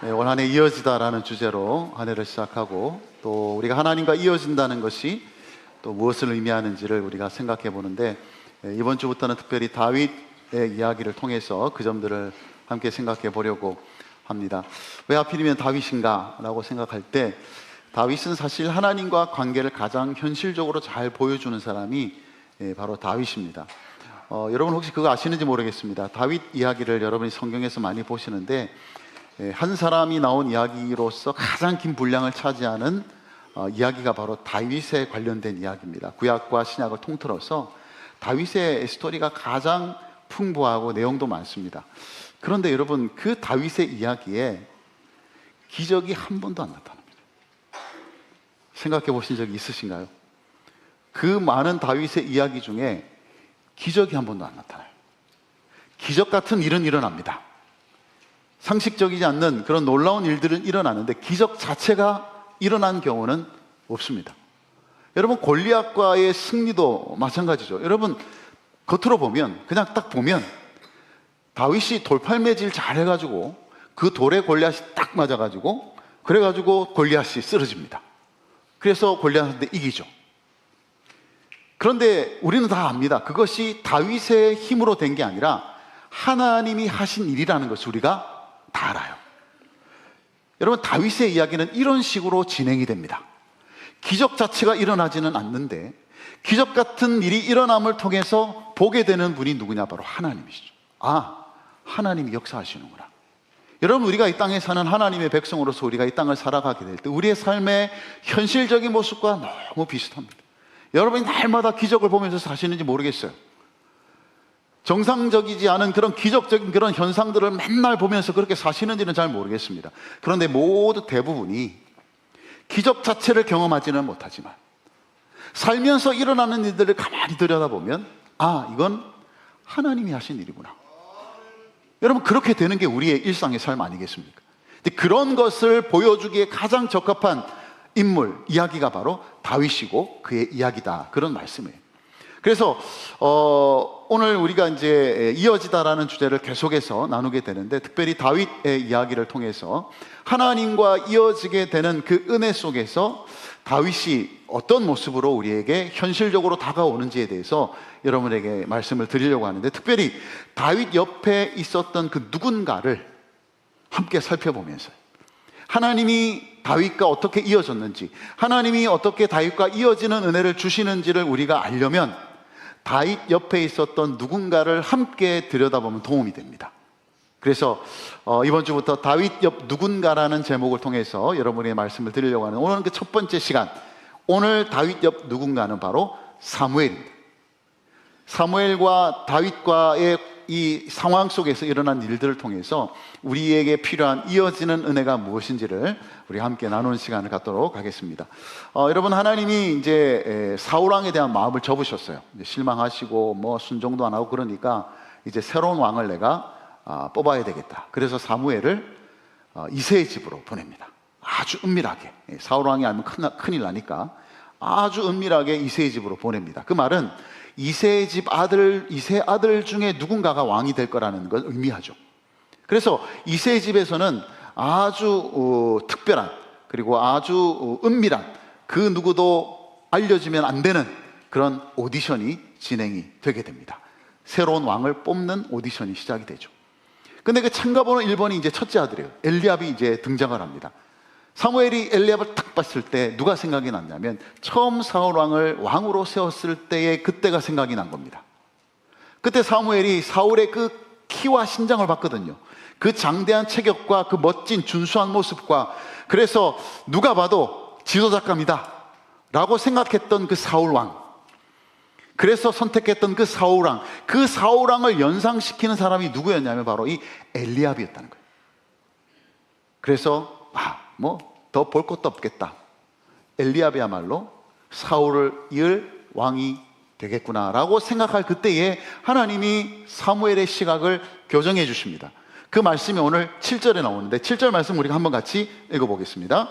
네, 올 한해 이어지다라는 주제로 한 해를 시작하고 또 우리가 하나님과 이어진다는 것이 또 무엇을 의미하는지를 우리가 생각해 보는데 예, 이번 주부터는 특별히 다윗의 이야기를 통해서 그 점들을 함께 생각해 보려고 합니다. 왜 하필이면 다윗인가라고 생각할 때 다윗은 사실 하나님과 관계를 가장 현실적으로 잘 보여주는 사람이 예, 바로 다윗입니다. 어, 여러분 혹시 그거 아시는지 모르겠습니다. 다윗 이야기를 여러분이 성경에서 많이 보시는데 예, 한 사람이 나온 이야기로서 가장 긴 분량을 차지하는 어, 이야기가 바로 다윗에 관련된 이야기입니다. 구약과 신약을 통틀어서 다윗의 스토리가 가장 풍부하고 내용도 많습니다. 그런데 여러분 그 다윗의 이야기에 기적이 한 번도 안 나타납니다. 생각해 보신 적이 있으신가요? 그 많은 다윗의 이야기 중에 기적이 한 번도 안 나타나요. 기적 같은 일은 일어납니다. 상식적이지 않는 그런 놀라운 일들은 일어나는데 기적 자체가 일어난 경우는 없습니다. 여러분 골리앗과의 승리도 마찬가지죠. 여러분 겉으로 보면 그냥 딱 보면 다윗이 돌팔매질 잘 해가지고 그 돌에 골리앗이 딱 맞아가지고 그래가지고 골리앗이 쓰러집니다. 그래서 골리앗한테 이기죠. 그런데 우리는 다 압니다. 그것이 다윗의 힘으로 된 게 아니라 하나님이 하신 일이라는 것을 우리가 다 알아요. 여러분 다윗의 이야기는 이런 식으로 진행이 됩니다. 기적 자체가 일어나지는 않는데 기적 같은 일이 일어남을 통해서 보게 되는 분이 누구냐 바로 하나님이시죠. 아, 하나님이 역사하시는구나. 여러분 우리가 이 땅에 사는 하나님의 백성으로서 우리가 이 땅을 살아가게 될 때 우리의 삶의 현실적인 모습과 너무 비슷합니다. 여러분이 날마다 기적을 보면서 사시는지 모르겠어요. 정상적이지 않은 그런 기적적인 그런 현상들을 맨날 보면서 그렇게 사시는지는 잘 모르겠습니다. 그런데 모두 대부분이 기적 자체를 경험하지는 못하지만 살면서 일어나는 일들을 가만히 들여다보면 아, 이건 하나님이 하신 일이구나. 여러분, 그렇게 되는 게 우리의 일상의 삶 아니겠습니까? 그런 것을 보여주기에 가장 적합한 인물, 이야기가 바로 다윗이고 그의 이야기다. 그런 말씀이에요. 그래서 어, 오늘 우리가 이제 이어지다라는 주제를 계속해서 나누게 되는데 특별히 다윗의 이야기를 통해서 하나님과 이어지게 되는 그 은혜 속에서 다윗이 어떤 모습으로 우리에게 현실적으로 다가오는지에 대해서 여러분에게 말씀을 드리려고 하는데 특별히 다윗 옆에 있었던 그 누군가를 함께 살펴보면서 하나님이 다윗과 어떻게 이어졌는지, 하나님이 어떻게 다윗과 이어지는 은혜를 주시는지를 우리가 알려면 다윗 옆에 있었던 누군가를 함께 들여다보면 도움이 됩니다. 그래서 어, 이번 주부터 다윗 옆 누군가라는 제목을 통해서 여러분의 말씀을 드리려고 하는 오늘 그 첫 번째 시간, 오늘 다윗 옆 누군가는 바로 사무엘입니다. 사무엘과 다윗과의 이 상황 속에서 일어난 일들을 통해서 우리에게 필요한 이어지는 은혜가 무엇인지를 우리 함께 나누는 시간을 갖도록 하겠습니다. 어, 여러분 하나님이 이제 사울 왕에 대한 마음을 접으셨어요. 실망하시고 뭐 순종도 안 하고 그러니까 이제 새로운 왕을 내가 아, 뽑아야 되겠다. 그래서 사무엘을 어, 이세의 집으로 보냅니다. 아주 은밀하게 예, 사울 왕이 알면 큰일 나니까 아주 은밀하게 이세의 집으로 보냅니다. 그 말은 이세의 집 아들, 이세 아들 중에 누군가가 왕이 될 거라는 걸 의미하죠. 그래서 이세의 집에서는 아주 어, 특별한 그리고 아주 어, 은밀한 그 누구도 알려지면 안 되는 그런 오디션이 진행이 되게 됩니다. 새로운 왕을 뽑는 오디션이 시작이 되죠. 근데 그 참가번호 1번이 이제 첫째 아들이에요. 엘리압이 이제 등장을 합니다. 사무엘이 엘리압을 딱 봤을 때 누가 생각이 났냐면 처음 사울 왕을 왕으로 세웠을 때의 그때가 생각이 난 겁니다. 그때 사무엘이 사울의 그 키와 신장을 봤거든요. 그 장대한 체격과 그 멋진 준수한 모습과 그래서 누가 봐도 지도작감이다 라고 생각했던 그 사울 왕. 그래서 선택했던 그 사울 왕. 그 사울 왕을 연상시키는 사람이 누구였냐면 바로 이 엘리압이었다는 거예요. 그래서 아, 뭐 더 볼 것도 없겠다. 엘리압이야말로 사울을 이을 왕이 되겠구나라고 생각할 그때에 하나님이 사무엘의 시각을 교정해 주십니다. 그 말씀이 오늘 7절에 나오는데 7절 말씀 우리가 한번 같이 읽어보겠습니다.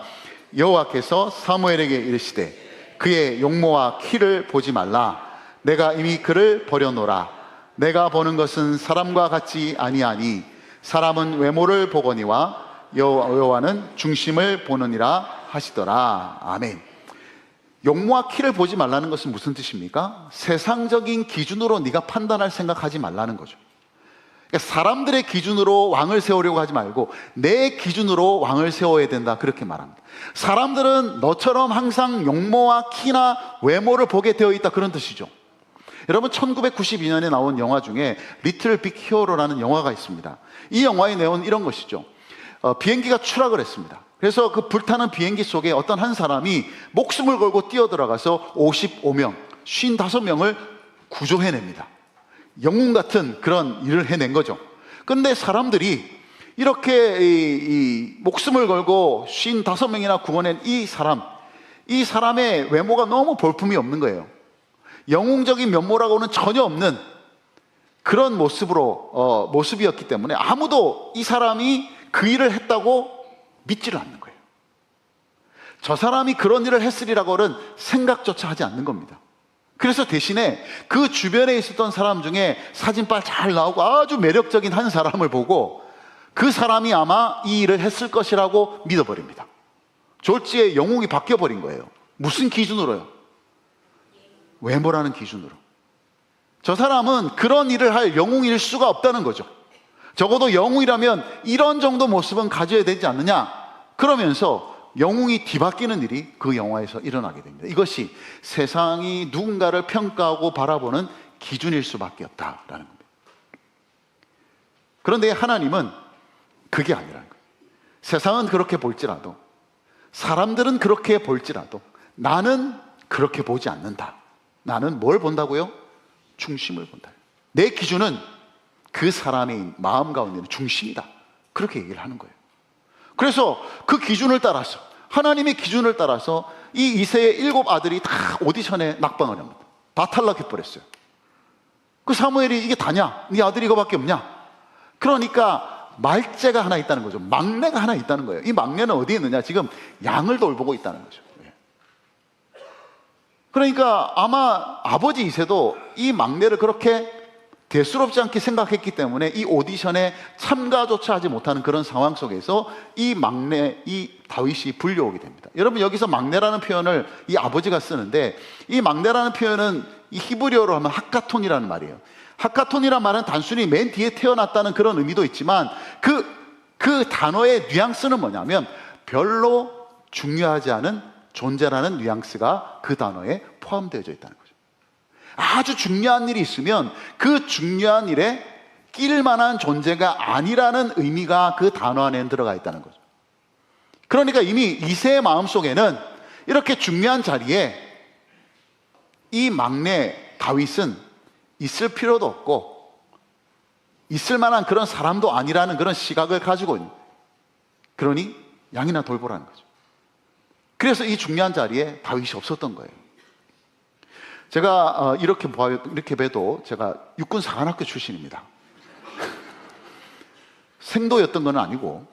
여호와께서 사무엘에게 이르시되 그의 용모와 키를 보지 말라. 내가 이미 그를 버려놓라. 내가 보는 것은 사람과 같지 아니하니 사람은 외모를 보거니와 여호와는 중심을 보느니라 하시더라. 아멘. 용모와 키를 보지 말라는 것은 무슨 뜻입니까? 세상적인 기준으로 네가 판단할 생각하지 말라는 거죠. 그러니까 사람들의 기준으로 왕을 세우려고 하지 말고 내 기준으로 왕을 세워야 된다 그렇게 말합니다. 사람들은 너처럼 항상 용모와 키나 외모를 보게 되어 있다 그런 뜻이죠. 여러분 1992년에 나온 영화 중에 리틀 빅 히어로라는 영화가 있습니다. 이 영화의 내용은 이런 것이죠. 어, 비행기가 추락을 했습니다. 그래서 그 불타는 비행기 속에 어떤 한 사람이 목숨을 걸고 뛰어들어가서 55명, 55명을 구조해냅니다. 영웅 같은 그런 일을 해낸 거죠. 근데 사람들이 이렇게 이, 이 목숨을 걸고 55명이나 구원한 이 사람, 이 사람의 외모가 너무 볼품이 없는 거예요. 영웅적인 면모라고는 전혀 없는 그런 모습으로 어, 모습이었기 때문에 아무도 이 사람이 그 일을 했다고 믿지를 않는 거예요. 저 사람이 그런 일을 했으리라고는 생각조차 하지 않는 겁니다. 그래서 대신에 그 주변에 있었던 사람 중에 사진빨 잘 나오고 아주 매력적인 한 사람을 보고 그 사람이 아마 이 일을 했을 것이라고 믿어버립니다. 졸지에 영웅이 바뀌어버린 거예요. 무슨 기준으로요? 외모라는 기준으로. 저 사람은 그런 일을 할 영웅일 수가 없다는 거죠. 적어도 영웅이라면 이런 정도 모습은 가져야 되지 않느냐? 그러면서 영웅이 뒤바뀌는 일이 그 영화에서 일어나게 됩니다. 이것이 세상이 누군가를 평가하고 바라보는 기준일 수밖에 없다라는 겁니다. 그런데 하나님은 그게 아니라는 거예요. 세상은 그렇게 볼지라도 사람들은 그렇게 볼지라도 나는 그렇게 보지 않는다. 나는 뭘 본다고요? 중심을 본다. 내 기준은 그 사람의 마음 가운데 는 중심이다. 그렇게 얘기를 하는 거예요. 그래서 그 기준을 따라서 하나님의 기준을 따라서 이 이세의 일곱 아들이 다 오디션에 낙방을 합니다. 다 탈락해 버렸어요. 그 사무엘이 이게 다냐? 네 아들이 이거밖에 없냐? 그러니까 말째가 하나 있다는 거죠. 막내가 하나 있다는 거예요. 이 막내는 어디에 있느냐? 지금 양을 돌보고 있다는 거죠. 예. 그러니까 아마 아버지 이세도 이 막내를 그렇게 대수롭지 않게 생각했기 때문에 이 오디션에 참가조차 하지 못하는 그런 상황 속에서 이 막내, 이 다윗이 불려오게 됩니다. 여러분 여기서 막내라는 표현을 이 아버지가 쓰는데 이 막내라는 표현은 이 히브리어로 하면 하카톤이라는 말이에요. 하카톤이란 말은 단순히 맨 뒤에 태어났다는 그런 의미도 있지만 그, 그 단어의 뉘앙스는 뭐냐면 별로 중요하지 않은 존재라는 뉘앙스가 그 단어에 포함되어 있다는. 아주 중요한 일이 있으면 그 중요한 일에 낄 만한 존재가 아니라는 의미가 그 단어 안에 들어가 있다는 거죠. 그러니까 이미 이세의 마음 속에는 이렇게 중요한 자리에 이 막내 다윗은 있을 필요도 없고 있을 만한 그런 사람도 아니라는 그런 시각을 가지고 있는 그러니 양이나 돌보라는 거죠. 그래서 이 중요한 자리에 다윗이 없었던 거예요. 제가 어, 이렇게 봐요, 이렇게 봬도 제가 육군 사관학교 출신입니다. 생도였던 건 아니고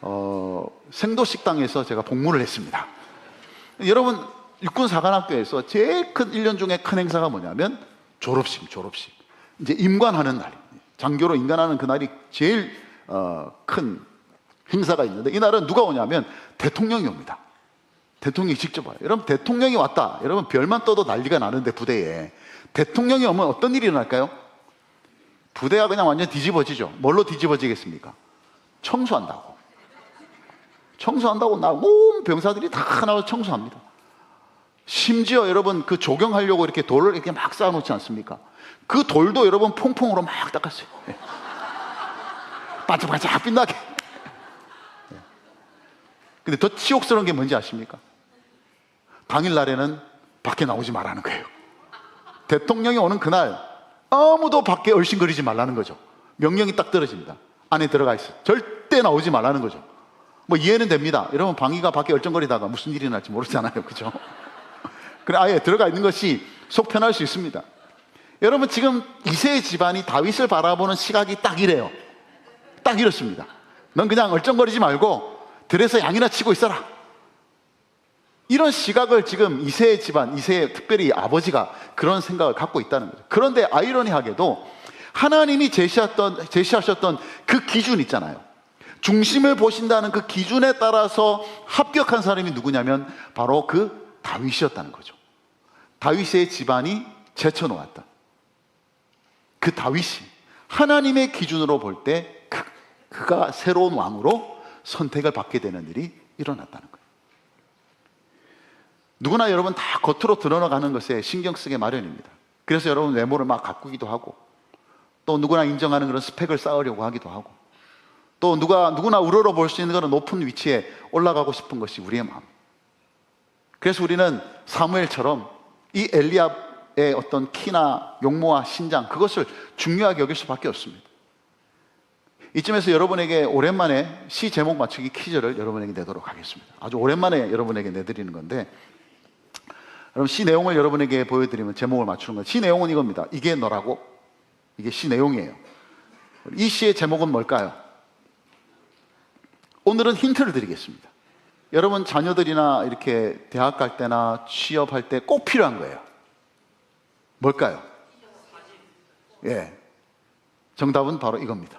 어, 생도 식당에서 제가 복무를 했습니다. 여러분 육군 사관학교에서 제일 큰 1년 중에 큰 행사가 뭐냐면 졸업식, 졸업식. 이제 임관하는 날, 장교로 임관하는 그 날이 제일 어, 큰 행사가 있는데 이 날은 누가 오냐면 대통령이 옵니다. 대통령이 직접 와요. 여러분 대통령이 왔다. 여러분 별만 떠도 난리가 나는데 부대에 대통령이 오면 어떤 일이 일어날까요? 부대가 그냥 완전 뒤집어지죠. 뭘로 뒤집어지겠습니까? 청소한다고. 청소한다고 나 온 병사들이 다 나와서 청소합니다. 심지어 여러분 그 조경하려고 이렇게 돌을 이렇게 막 쌓아놓지 않습니까? 그 돌도 여러분 퐁퐁으로 막 닦았어요. 예. 반짝반짝 빛나게. 예. 근데 더 치욕스러운 게 뭔지 아십니까? 당일날에는 밖에 나오지 말라는 거예요. 대통령이 오는 그날 아무도 밖에 얼씬거리지 말라는 거죠. 명령이 딱 떨어집니다. 안에 들어가 있어. 절대 나오지 말라는 거죠. 뭐 이해는 됩니다. 여러분 방위가 밖에 얼쩡거리다가 무슨 일이 날지 모르잖아요. 그죠? 그래 아예 들어가 있는 것이 속 편할 수 있습니다. 여러분 지금 이세의 집안이 다윗을 바라보는 시각이 딱 이래요. 딱 이렇습니다. 넌 그냥 얼쩡거리지 말고 들에서 양이나 치고 있어라. 이런 시각을 지금 이세의 집안, 이세의 특별히 아버지가 그런 생각을 갖고 있다는 거죠. 그런데 아이러니하게도 하나님이 제시했던, 제시하셨던 그 기준 있잖아요. 중심을 보신다는 그 기준에 따라서 합격한 사람이 누구냐면 바로 그 다윗이었다는 거죠. 다윗의 집안이 제쳐놓았다. 그 다윗이 하나님의 기준으로 볼 때 그, 그가 새로운 왕으로 선택을 받게 되는 일이 일어났다는 거예요. 누구나 여러분 다 겉으로 드러나가는 것에 신경 쓰게 마련입니다. 그래서 여러분 외모를 막 가꾸기도 하고 또 누구나 인정하는 그런 스펙을 쌓으려고 하기도 하고 또 누가 누구나 우러러 볼 수 있는 그런 높은 위치에 올라가고 싶은 것이 우리의 마음. 그래서 우리는 사무엘처럼 이 엘리압의 어떤 키나 용모와 신장 그것을 중요하게 여길 수밖에 없습니다. 이쯤에서 여러분에게 오랜만에 시 제목 맞추기 퀴즈를 여러분에게 내도록 하겠습니다. 아주 오랜만에 여러분에게 내드리는 건데 여러분 시 내용을 여러분에게 보여드리면 제목을 맞추는 거예요. 시 내용은 이겁니다. 이게 너라고? 이게 시 내용이에요. 이 시의 제목은 뭘까요? 오늘은 힌트를 드리겠습니다. 여러분 자녀들이나 이렇게 대학 갈 때나 취업할 때 꼭 필요한 거예요. 뭘까요? 예. 정답은 바로 이겁니다.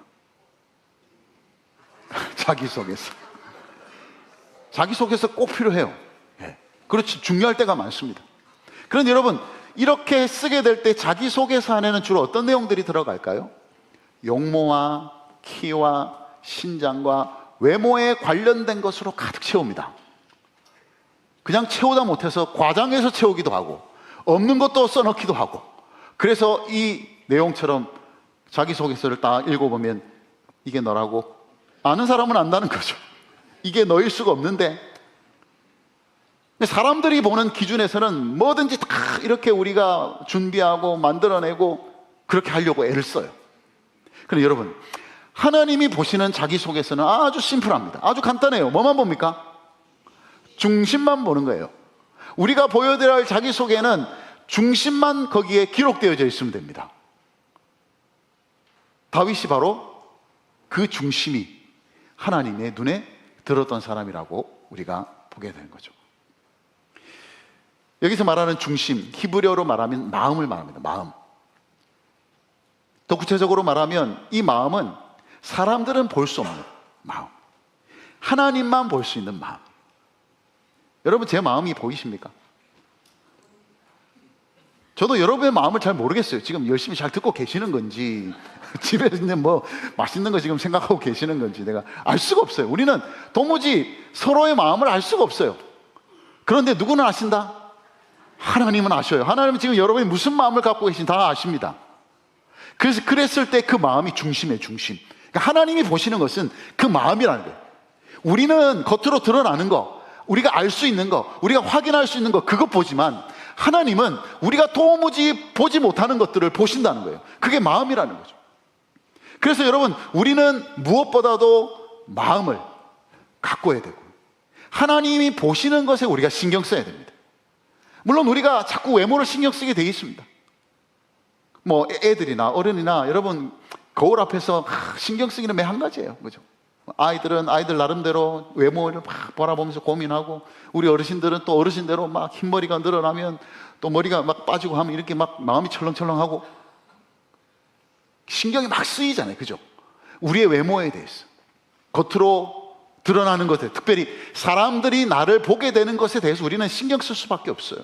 자기소개서. 자기소개서 꼭 필요해요. 예. 그렇지. 중요할 때가 많습니다. 그런데 여러분, 이렇게 쓰게 될 때 자기소개서 안에는 주로 어떤 내용들이 들어갈까요? 용모와 키와 신장과 외모에 관련된 것으로 가득 채웁니다. 그냥 채우다 못해서 과장해서 채우기도 하고 없는 것도 써넣기도 하고 그래서 이 내용처럼 자기소개서를 딱 읽어보면 이게 너라고 아는 사람은 안다는 거죠. 이게 너일 수가 없는데 사람들이 보는 기준에서는 뭐든지 다 이렇게 우리가 준비하고 만들어내고 그렇게 하려고 애를 써요. 그런데 여러분, 하나님이 보시는 자기소개서는 아주 심플합니다. 아주 간단해요. 뭐만 봅니까? 중심만 보는 거예요. 우리가 보여드려야 할 자기소개는 중심만 거기에 기록되어져 있으면 됩니다. 다윗이 바로 그 중심이 하나님의 눈에 들었던 사람이라고 우리가 보게 되는 거죠. 여기서 말하는 중심, 히브리어로 말하면 마음을 말합니다. 마음. 더 구체적으로 말하면 이 마음은 사람들은 볼 수 없는 마음. 하나님만 볼 수 있는 마음. 여러분, 제 마음이 보이십니까? 저도 여러분의 마음을 잘 모르겠어요. 지금 열심히 잘 듣고 계시는 건지, 집에 있는 뭐 맛있는 거 지금 생각하고 계시는 건지 내가 알 수가 없어요. 우리는 도무지 서로의 마음을 알 수가 없어요. 그런데 누구는 아신다? 하나님은 아셔요. 하나님은 지금 여러분이 무슨 마음을 갖고 계신지 다 아십니다. 그래서 그랬을 때 그 마음이 중심의 중심. 그러니까 하나님이 보시는 것은 그 마음이라는 거예요. 우리는 겉으로 드러나는 거, 우리가 알 수 있는 거, 우리가 확인할 수 있는 거, 그것 보지만 하나님은 우리가 도무지 보지 못하는 것들을 보신다는 거예요. 그게 마음이라는 거죠. 그래서 여러분, 우리는 무엇보다도 마음을 가꿔야 되고, 하나님이 보시는 것에 우리가 신경 써야 됩니다. 물론 우리가 자꾸 외모를 신경 쓰게 되어 있습니다. 뭐 애들이나 어른이나 여러분 거울 앞에서 신경 쓰기는 매 한 가지예요. 그죠? 아이들은 아이들 나름대로 외모를 막 바라보면서 고민하고 우리 어르신들은 또 어르신대로 막 흰머리가 늘어나면 또 머리가 막 빠지고 하면 이렇게 막 마음이 철렁철렁하고 신경이 막 쓰이잖아요. 그죠? 우리의 외모에 대해서. 겉으로 드러나는 것에 특별히 사람들이 나를 보게 되는 것에 대해서 우리는 신경 쓸 수밖에 없어요.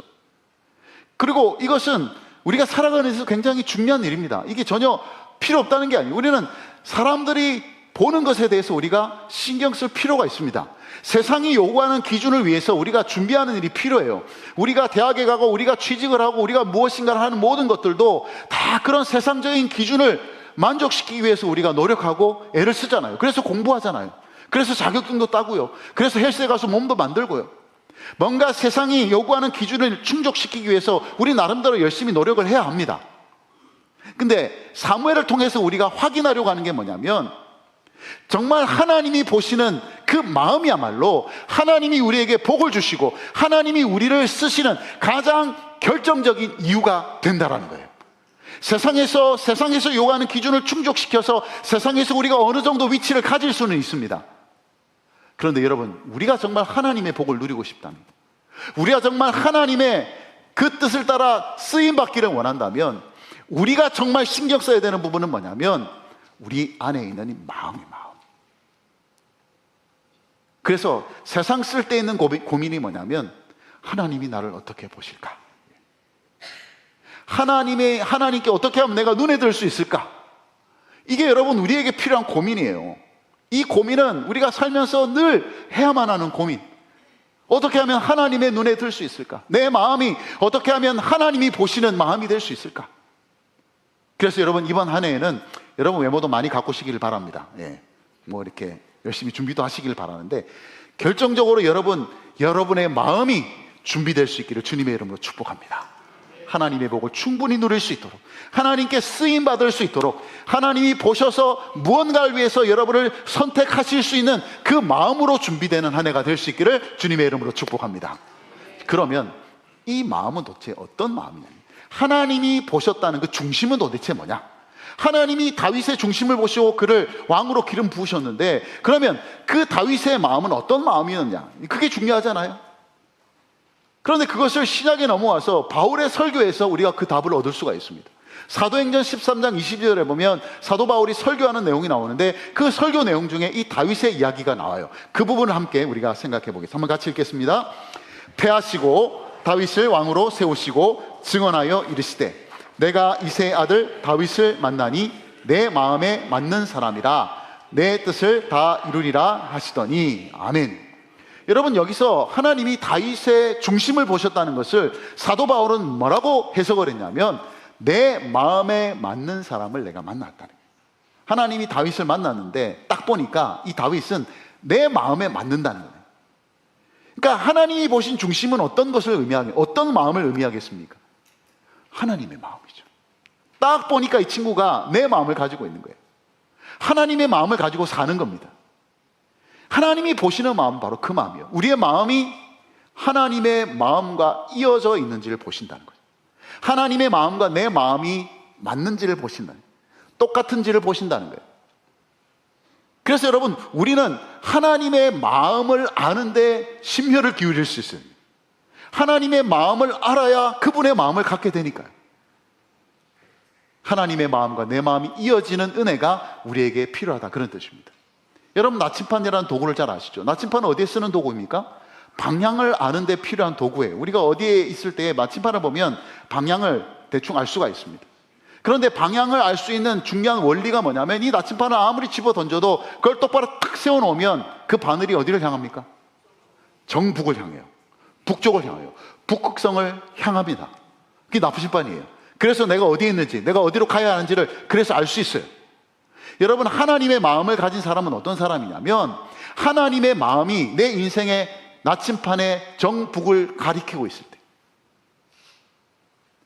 그리고 이것은 우리가 살아가는 데서 굉장히 중요한 일입니다. 이게 전혀 필요 없다는 게 아니에요. 우리는 사람들이 보는 것에 대해서 우리가 신경 쓸 필요가 있습니다. 세상이 요구하는 기준을 위해서 우리가 준비하는 일이 필요해요. 우리가 대학에 가고 우리가 취직을 하고 우리가 무엇인가를 하는 모든 것들도 다 그런 세상적인 기준을 만족시키기 위해서 우리가 노력하고 애를 쓰잖아요. 그래서 공부하잖아요. 그래서 자격증도 따고요. 그래서 헬스에 가서 몸도 만들고요. 뭔가 세상이 요구하는 기준을 충족시키기 위해서 우리 나름대로 열심히 노력을 해야 합니다. 근데 사무엘을 통해서 우리가 확인하려고 하는 게 뭐냐면 정말 하나님이 보시는 그 마음이야말로 하나님이 우리에게 복을 주시고 하나님이 우리를 쓰시는 가장 결정적인 이유가 된다라는 거예요. 세상에서 세상에서 요구하는 기준을 충족시켜서 세상에서 우리가 어느 정도 위치를 가질 수는 있습니다. 그런데 여러분, 우리가 정말 하나님의 복을 누리고 싶다면, 우리가 정말 하나님의 그 뜻을 따라 쓰임 받기를 원한다면, 우리가 정말 신경 써야 되는 부분은 뭐냐면, 우리 안에 있는 이 마음이 마음. 그래서 세상 쓸데 있는 고민, 고민이 뭐냐면 하나님이 나를 어떻게 보실까? 하나님의 하나님께 어떻게 하면 내가 눈에 들 수 있을까? 이게 여러분 우리에게 필요한 고민이에요. 이 고민은 우리가 살면서 늘 해야만 하는 고민. 어떻게 하면 하나님의 눈에 들 수 있을까? 내 마음이 어떻게 하면 하나님이 보시는 마음이 될 수 있을까? 그래서 여러분 이번 한 해에는 여러분 외모도 많이 가꾸시기를 바랍니다. 예. 뭐 이렇게 열심히 준비도 하시길 바라는데 결정적으로 여러분 여러분의 마음이 준비될 수 있기를 주님의 이름으로 축복합니다. 하나님의 복을 충분히 누릴 수 있도록 하나님께 쓰임 받을 수 있도록 하나님이 보셔서 무언가를 위해서 여러분을 선택하실 수 있는 그 마음으로 준비되는 한 해가 될 수 있기를 주님의 이름으로 축복합니다. 그러면 이 마음은 도대체 어떤 마음이냐? 하나님이 보셨다는 그 중심은 도대체 뭐냐? 하나님이 다윗의 중심을 보시고 그를 왕으로 기름 부으셨는데 그러면 그 다윗의 마음은 어떤 마음이었냐? 그게 중요하잖아요. 그런데 그것을 신약에 넘어와서 바울의 설교에서 우리가 그 답을 얻을 수가 있습니다. 사도행전 13장 22절에 보면 사도 바울이 설교하는 내용이 나오는데 그 설교 내용 중에 이 다윗의 이야기가 나와요. 그 부분을 함께 우리가 생각해 보겠습니다. 한번 같이 읽겠습니다. 패하시고 다윗을 왕으로 세우시고 증언하여 이르시되 내가 이세의 아들 다윗을 만나니 내 마음에 맞는 사람이라 내 뜻을 다 이루리라 하시더니 아멘. 여러분 여기서 하나님이 다윗의 중심을 보셨다는 것을 사도 바울은 뭐라고 해석을 했냐면 내 마음에 맞는 사람을 내가 만났다는 거예요. 하나님이 다윗을 만났는데 딱 보니까 이 다윗은 내 마음에 맞는다는 거예요. 그러니까 하나님이 보신 중심은 어떤 것을 의미하게 어떤 마음을 의미하겠습니까? 하나님의 마음이죠. 딱 보니까 이 친구가 내 마음을 가지고 있는 거예요. 하나님의 마음을 가지고 사는 겁니다. 하나님이 보시는 마음은 바로 그 마음이에요. 우리의 마음이 하나님의 마음과 이어져 있는지를 보신다는 거예요. 하나님의 마음과 내 마음이 맞는지를 보신다는 거예요. 똑같은지를 보신다는 거예요. 그래서 여러분, 우리는 하나님의 마음을 아는데 심혈을 기울일 수 있어요. 하나님의 마음을 알아야 그분의 마음을 갖게 되니까요. 하나님의 마음과 내 마음이 이어지는 은혜가 우리에게 필요하다. 그런 뜻입니다. 여러분, 나침판이라는 도구를 잘 아시죠? 나침판은 어디에 쓰는 도구입니까? 방향을 아는데 필요한 도구예요. 우리가 어디에 있을 때 나침판을 보면 방향을 대충 알 수가 있습니다. 그런데 방향을 알 수 있는 중요한 원리가 뭐냐면 이 나침판을 아무리 집어 던져도 그걸 똑바로 탁 세워 놓으면 그 바늘이 어디를 향합니까? 정북을 향해요. 북쪽을 향해요. 북극성을 향합니다. 그게 나침판이에요. 그래서 내가 어디에 있는지, 내가 어디로 가야 하는지를 그래서 알 수 있어요. 여러분, 하나님의 마음을 가진 사람은 어떤 사람이냐면 하나님의 마음이 내 인생의 나침판의 정북을 가리키고 있을 때.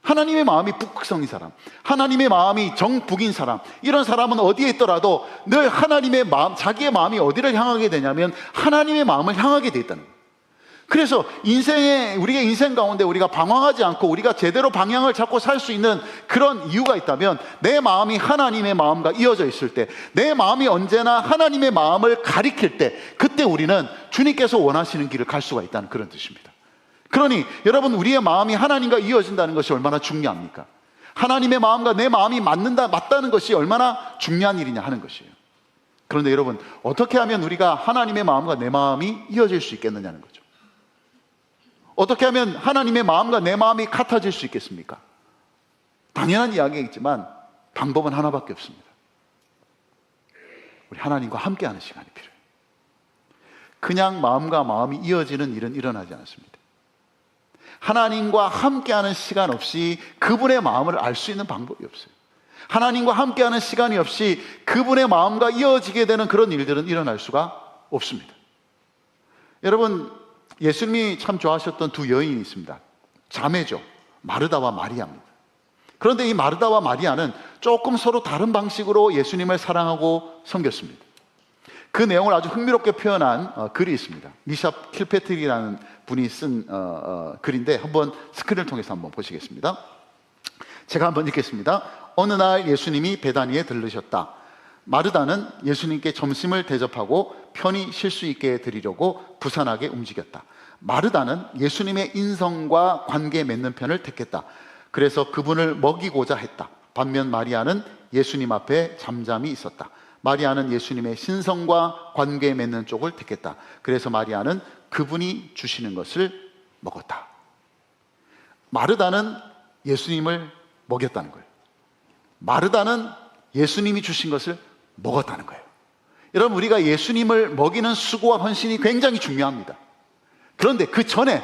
하나님의 마음이 북극성인 사람, 하나님의 마음이 정북인 사람, 이런 사람은 어디에 있더라도 늘 하나님의 마음, 자기의 마음이 어디를 향하게 되냐면 하나님의 마음을 향하게 돼 있다는 거예요. 그래서 인생에, 우리의 인생 가운데 우리가 방황하지 않고 우리가 제대로 방향을 잡고 살 수 있는 그런 이유가 있다면 내 마음이 하나님의 마음과 이어져 있을 때, 내 마음이 언제나 하나님의 마음을 가리킬 때, 그때 우리는 주님께서 원하시는 길을 갈 수가 있다는 그런 뜻입니다. 그러니 여러분 우리의 마음이 하나님과 이어진다는 것이 얼마나 중요합니까? 하나님의 마음과 내 마음이 맞는다 맞다는 것이 얼마나 중요한 일이냐 하는 것이에요. 그런데 여러분 어떻게 하면 우리가 하나님의 마음과 내 마음이 이어질 수 있겠느냐는 거죠. 어떻게 하면 하나님의 마음과 내 마음이 같아질 수 있겠습니까? 당연한 이야기겠지만 방법은 하나밖에 없습니다. 우리 하나님과 함께하는 시간이 필요해요. 그냥 마음과 마음이 이어지는 일은 일어나지 않습니다. 하나님과 함께하는 시간 없이 그분의 마음을 알 수 있는 방법이 없어요. 하나님과 함께하는 시간이 없이 그분의 마음과 이어지게 되는 그런 일들은 일어날 수가 없습니다. 여러분, 예수님이 참 좋아하셨던 두 여인이 있습니다. 자매죠. 마르다와 마리아입니다. 그런데 이 마르다와 마리아는 조금 서로 다른 방식으로 예수님을 사랑하고 섬겼습니다. 그 내용을 아주 흥미롭게 표현한 어, 글이 있습니다. 미샵 킬패트릭이라는 분이 쓴 어, 어, 글인데 한번 스크린을 통해서 한번 보시겠습니다. 제가 한번 읽겠습니다. 어느 날 예수님이 베다니에 들르셨다. 마르다는 예수님께 점심을 대접하고 편히 쉴 수 있게 드리려고 부산하게 움직였다. 마르다는 예수님의 인성과 관계 맺는 편을 택했다. 그래서 그분을 먹이고자 했다. 반면 마리아는 예수님 앞에 잠잠히 있었다. 마리아는 예수님의 신성과 관계 맺는 쪽을 택했다. 그래서 마리아는 그분이 주시는 것을 먹었다. 마르다는 예수님을 먹였다는 거예요. 마르다는 예수님이 주신 것을 먹었다는 거예요. 여러분, 우리가 예수님을 먹이는 수고와 헌신이 굉장히 중요합니다. 그런데 그 전에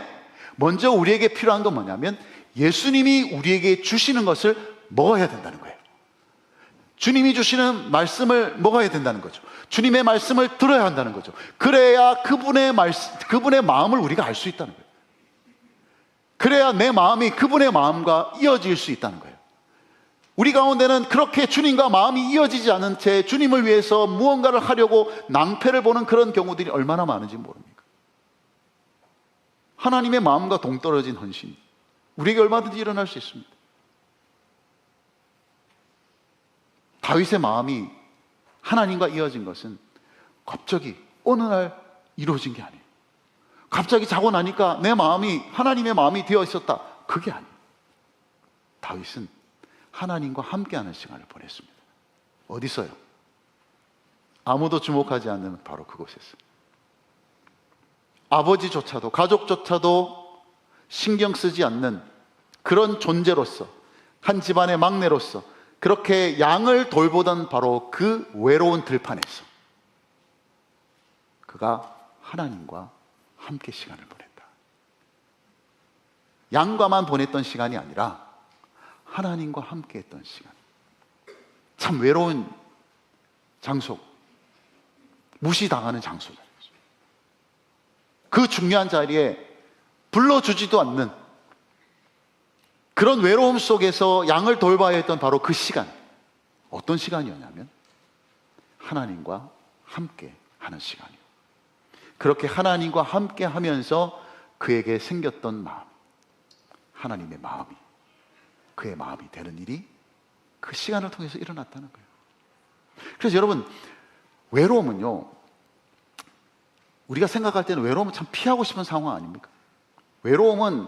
먼저 우리에게 필요한 건 뭐냐면 예수님이 우리에게 주시는 것을 먹어야 된다는 거예요. 주님이 주시는 말씀을 먹어야 된다는 거죠. 주님의 말씀을 들어야 한다는 거죠. 그래야 그분의 말씀, 그분의 마음을 우리가 알 수 있다는 거예요. 그래야 내 마음이 그분의 마음과 이어질 수 있다는 거예요. 우리 가운데는 그렇게 주님과 마음이 이어지지 않은 채 주님을 위해서 무언가를 하려고 낭패를 보는 그런 경우들이 얼마나 많은지 모릅니까? 하나님의 마음과 동떨어진 헌신. 우리에게 얼마든지 일어날 수 있습니다. 다윗의 마음이 하나님과 이어진 것은 갑자기 어느 날 이루어진 게 아니에요. 갑자기 자고 나니까 내 마음이 하나님의 마음이 되어 있었다. 그게 아니에요. 다윗은 하나님과 함께하는 시간을 보냈습니다. 어디서요? 아무도 주목하지 않는 바로 그곳에서. 아버지조차도 가족조차도 신경 쓰지 않는 그런 존재로서 한 집안의 막내로서 그렇게 양을 돌보던 바로 그 외로운 들판에서 그가 하나님과 함께 시간을 보냈다. 양과만 보냈던 시간이 아니라 하나님과 함께 했던 시간. 참 외로운 장소, 무시당하는 장소다. 그 중요한 자리에 불러주지도 않는 그런 외로움 속에서 양을 돌봐야 했던 바로 그 시간. 어떤 시간이었냐면 하나님과 함께 하는 시간이요. 그렇게 하나님과 함께 하면서 그에게 생겼던 마음. 하나님의 마음이 그의 마음이 되는 일이 그 시간을 통해서 일어났다는 거예요. 그래서 여러분, 외로움은요, 우리가 생각할 때는 외로움은 참 피하고 싶은 상황 아닙니까? 외로움은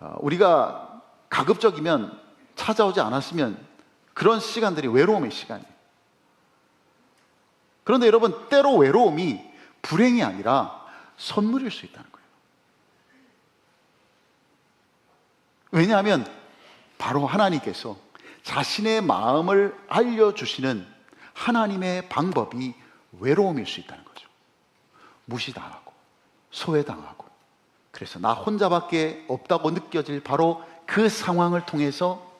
어, 우리가 가급적이면 찾아오지 않았으면 그런 시간들이 외로움의 시간이에요. 그런데 여러분, 때로 외로움이 불행이 아니라 선물일 수 있다는 거예요. 왜냐하면 바로 하나님께서 자신의 마음을 알려주시는 하나님의 방법이 외로움일 수 있다는 거죠. 무시당하고, 소외당하고, 그래서 나 혼자밖에 없다고 느껴질 바로 그 상황을 통해서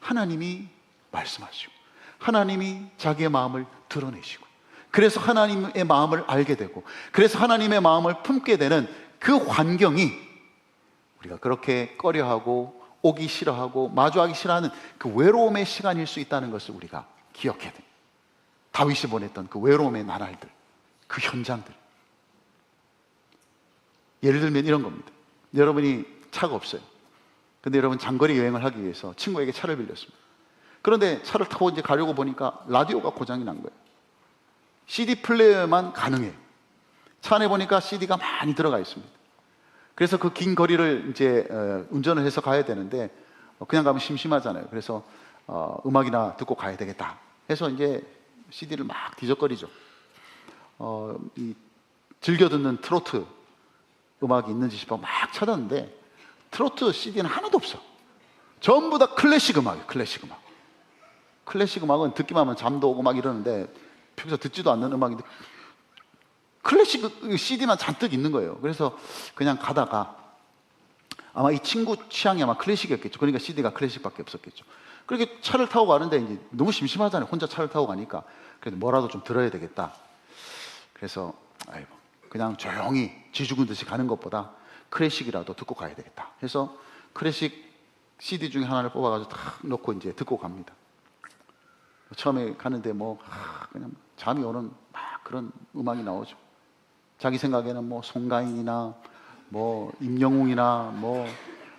하나님이 말씀하시고, 하나님이 자기의 마음을 드러내시고, 그래서 하나님의 마음을 알게 되고, 그래서 하나님의 마음을 품게 되는 그 환경이 우리가 그렇게 꺼려하고 오기 싫어하고 마주하기 싫어하는 그 외로움의 시간일 수 있다는 것을 우리가 기억해야 됩니다. 다윗이 보냈던 그 외로움의 나날들, 그 현장들. 예를 들면 이런 겁니다. 여러분이 차가 없어요. 근데 여러분 장거리 여행을 하기 위해서 친구에게 차를 빌렸습니다. 그런데 차를 타고 이제 가려고 보니까 라디오가 고장이 난 거예요. CD 플레이어만 가능해요. 차 안에 보니까 CD가 많이 들어가 있습니다. 그래서 그 긴 거리를 이제 어, 운전을 해서 가야 되는데 어, 그냥 가면 심심하잖아요. 그래서 어, 음악이나 듣고 가야 되겠다. 해서 이제 CD를 막 뒤적거리죠. 어, 이 즐겨 듣는 트로트 음악이 있는지 싶어 막 찾았는데 트로트 CD는 하나도 없어. 전부 다 클래식 음악이에요. 클래식 음악. 클래식 음악은 듣기만 하면 잠도 오고 막 이러는데 평소 듣지도 않는 음악인데 클래식 CD만 잔뜩 있는 거예요. 그래서 그냥 가다가 아마 이 친구 취향이 아마 클래식이었겠죠. 그러니까 CD가 클래식밖에 없었겠죠. 그렇게 차를 타고 가는데 이제 너무 심심하잖아요. 혼자 차를 타고 가니까. 그래도 뭐라도 좀 들어야 되겠다. 그래서 아이고 그냥 조용히 쥐죽은 듯이 가는 것보다 클래식이라도 듣고 가야 되겠다. 해서 클래식 CD 중에 하나를 뽑아가지고 탁 넣고 이제 듣고 갑니다. 처음에 가는데 뭐 그냥 잠이 오는 막 그런 음악이 나오죠. 자기 생각에는 뭐 송가인이나 뭐 임영웅이나 뭐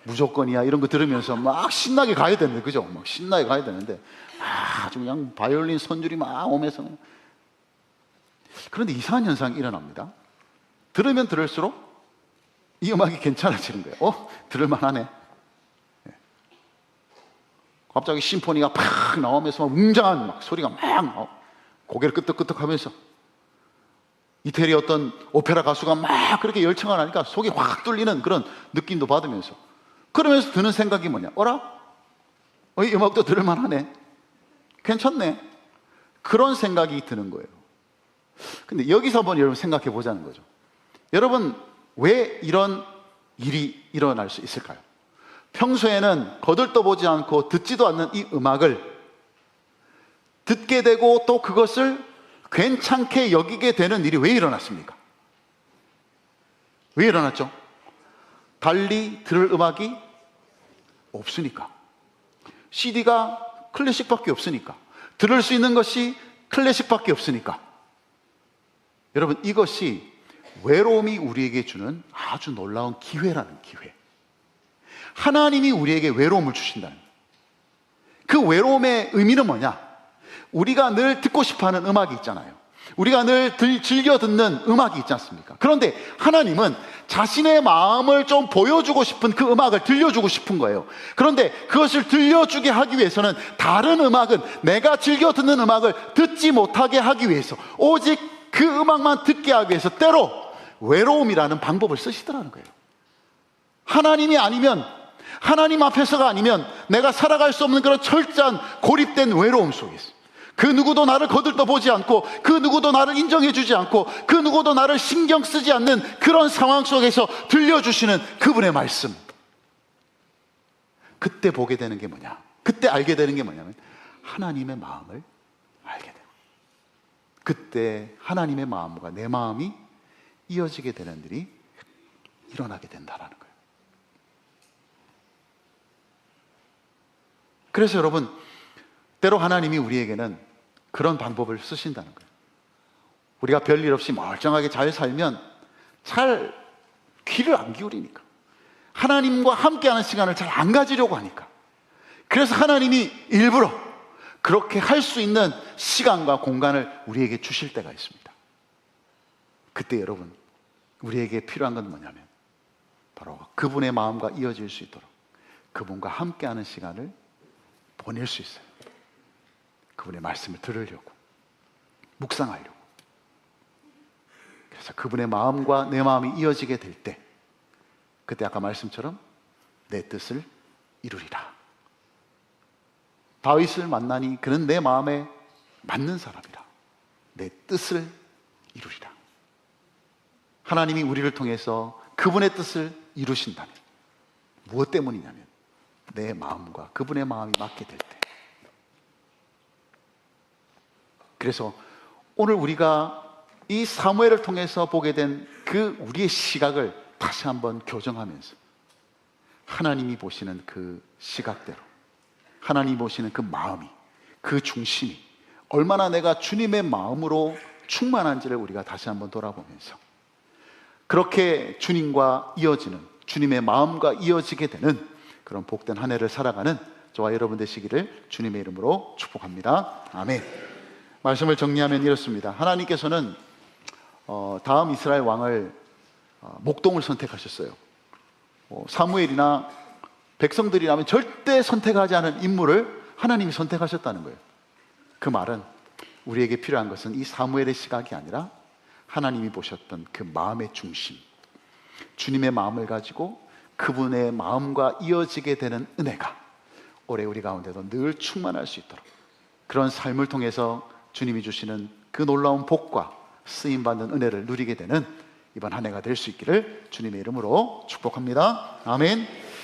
무조건이야 이런 거 들으면서 막 신나게 가야 되는데 그죠? 막 신나게 가야 되는데 아주 그냥 바이올린 선줄이 막 오면서 그런데 이상한 현상이 일어납니다. 들으면 들을수록 이 음악이 괜찮아지는 거예요. 어? 들을만하네. 예. 갑자기 심포니가 팍 나오면서 막 웅장한 막 소리가 막 나오. 고개를 끄덕끄덕 하면서 이태리 어떤 오페라 가수가 막 그렇게 열창을 하니까 속이 확 뚫리는 그런 느낌도 받으면서 그러면서 드는 생각이 뭐냐? 어라? 어, 이 음악도 들을만하네. 괜찮네. 그런 생각이 드는 거예요. 근데 여기서 한번 여러분 생각해 보자는 거죠. 여러분, 왜 이런 일이 일어날 수 있을까요? 평소에는 거들떠보지 않고 듣지도 않는 이 음악을 듣게 되고 또 그것을 괜찮게 여기게 되는 일이 왜 일어났습니까? 왜 일어났죠? 달리 들을 음악이 없으니까. CD가 클래식밖에 없으니까. 들을 수 있는 것이 클래식밖에 없으니까. 여러분, 이것이 외로움이 우리에게 주는 아주 놀라운 기회라는 기회. 하나님이 우리에게 외로움을 주신다는. 그 외로움의 의미는 뭐냐? 우리가 늘 듣고 싶어 하는 음악이 있잖아요. 우리가 늘 들- 즐겨 듣는 음악이 있지 않습니까? 그런데 하나님은 자신의 마음을 좀 보여주고 싶은 그 음악을 들려주고 싶은 거예요. 그런데 그것을 들려주게 하기 위해서는 다른 음악은 내가 즐겨 듣는 음악을 듣지 못하게 하기 위해서 오직 그 음악만 듣게 하기 위해서 때로 외로움이라는 방법을 쓰시더라는 거예요. 하나님이 아니면 하나님 앞에서가 아니면 내가 살아갈 수 없는 그런 철저한 고립된 외로움 속에서 그 누구도 나를 거들떠 보지 않고 그 누구도 나를 인정해 주지 않고 그 누구도 나를 신경 쓰지 않는 그런 상황 속에서 들려주시는 그분의 말씀. 그때 보게 되는 게 뭐냐? 그때 알게 되는 게 뭐냐면 하나님의 마음을 알게 돼요 그때 하나님의 마음과 내 마음이 이어지게 되는 일이 일어나게 된다라는 거예요. 그래서 여러분, 때로 하나님이 우리에게는 그런 방법을 쓰신다는 거예요. 우리가 별일 없이 멀쩡하게 잘 살면 잘 귀를 안 기울이니까. 하나님과 함께하는 시간을 잘 안 가지려고 하니까. 그래서 하나님이 일부러 그렇게 할 수 있는 시간과 공간을 우리에게 주실 때가 있습니다. 그때 여러분, 우리에게 필요한 건 뭐냐면 바로 그분의 마음과 이어질 수 있도록 그분과 함께하는 시간을 보낼 수 있어요. 그분의 말씀을 들으려고, 묵상하려고. 그래서 그분의 마음과 내 마음이 이어지게 될 때, 그때 아까 말씀처럼 내 뜻을 이루리라. 다윗을 만나니 그는 내 마음에 맞는 사람이라. 내 뜻을 이루리라. 하나님이 우리를 통해서 그분의 뜻을 이루신다면 무엇 때문이냐면 내 마음과 그분의 마음이 맞게 될 때. 그래서 오늘 우리가 이 사무엘을 통해서 보게 된 그 우리의 시각을 다시 한번 교정하면서 하나님이 보시는 그 시각대로 하나님이 보시는 그 마음이 그 중심이 얼마나 내가 주님의 마음으로 충만한지를 우리가 다시 한번 돌아보면서 그렇게 주님과 이어지는 주님의 마음과 이어지게 되는 그런 복된 한 해를 살아가는 저와 여러분 되시기를 주님의 이름으로 축복합니다. 아멘. 말씀을 정리하면 이렇습니다. 하나님께서는 어, 다음 이스라엘 왕을 어, 목동을 선택하셨어요. 어, 사무엘이나 백성들이라면 절대 선택하지 않은 인물을 하나님이 선택하셨다는 거예요. 그 말은 우리에게 필요한 것은 이 사무엘의 시각이 아니라 하나님이 보셨던 그 마음의 중심, 주님의 마음을 가지고 그분의 마음과 이어지게 되는 은혜가 올해 우리 가운데도 늘 충만할 수 있도록 그런 삶을 통해서 주님이 주시는 그 놀라운 복과 쓰임 받는 은혜를 누리게 되는 이번 한 해가 될 수 있기를 주님의 이름으로 축복합니다. 아멘.